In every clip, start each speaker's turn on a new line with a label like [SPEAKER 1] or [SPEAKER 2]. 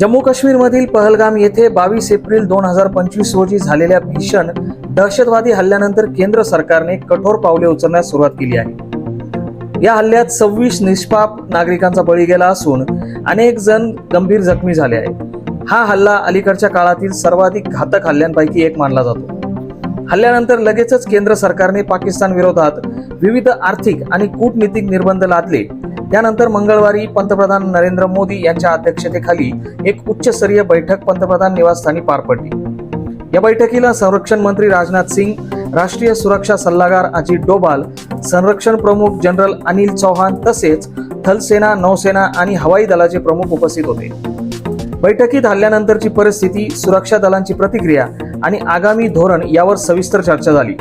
[SPEAKER 1] जम्मू काश्मीरमधील पहलगाम येथे बावीस एप्रिल दोन हजार पंचवीस रोजी झालेल्या भीषण दहशतवादी हल्ल्यानंतर केंद्र सरकारने कठोर पावले उचलण्यास सुरुवात केली आहे. या हल्ल्यात सव्वीस निष्पाप नागरिकांचा बळी गेला असून अनेक जण गंभीर जखमी झाले आहेत. हा हल्ला अलीकडच्या काळातील सर्वाधिक घातक हल्ल्यांपैकी एक मानला जातो. हल्ल्यानंतर लगेचच केंद्र सरकारने पाकिस्तान विरोधात विविध आर्थिक आणि कूटनीतिक निर्बंध लादले. त्यानंतर मंगळवारी पंतप्रधान नरेंद्र मोदी यांच्या अध्यक्षतेखाली एक उच्चस्तरीय बैठक पंतप्रधान निवासस्थानी पार पडली. या बैठकीला संरक्षण मंत्री राजनाथ सिंग राष्ट्रीय सुरक्षा सल्लागार अजित डोभाल संरक्षण प्रमुख जनरल अनिल चौहान तसेच थलसेना नौसेना आणि हवाई दलाचे प्रमुख उपस्थित होते. बैठकीत हल्ल्यानंतरची परिस्थिती सुरक्षा दलांची प्रतिक्रिया आणि आगामी धोरण यावर सविस्तर चर्चा झाली.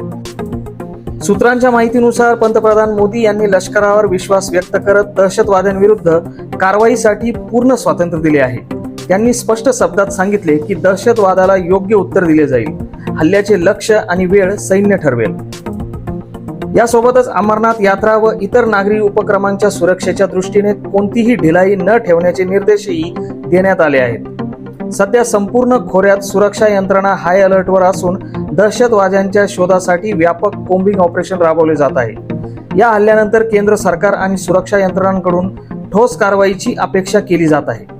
[SPEAKER 1] सूत्रांच्या माहितीनुसार पंतप्रधान मोदी यांनी लष्करावर विश्वास व्यक्त करत दहशतवाद्यांविरुद्ध कारवाईसाठी पूर्ण स्वातंत्र्य दिले आहे. त्यांनी स्पष्ट शब्दात सांगितले की दहशतवादाला योग्य उत्तर दिले जाईल. हल्ल्याचे लक्ष आणि वेळ सैन्य ठरवेल. यासोबतच अमरनाथ यात्रा व इतर नागरी उपक्रमांच्या सुरक्षेच्या दृष्टीने कोणतीही ढिलाई न ठेवण्याचे निर्देशही देण्यात आले आहेत. सध्या संपूर्ण खोऱ्यात सुरक्षा यंत्रणा हाय अलर्टवर असून दहशतवाद्यांच्या शोधासाठी व्यापक कोम्बिंग ऑपरेशन राबवले जात आहे. या हल्ल्यानंतर केंद्र सरकार आणि सुरक्षा यंत्रणांकडून ठोस कारवाईची अपेक्षा केली जात आहे.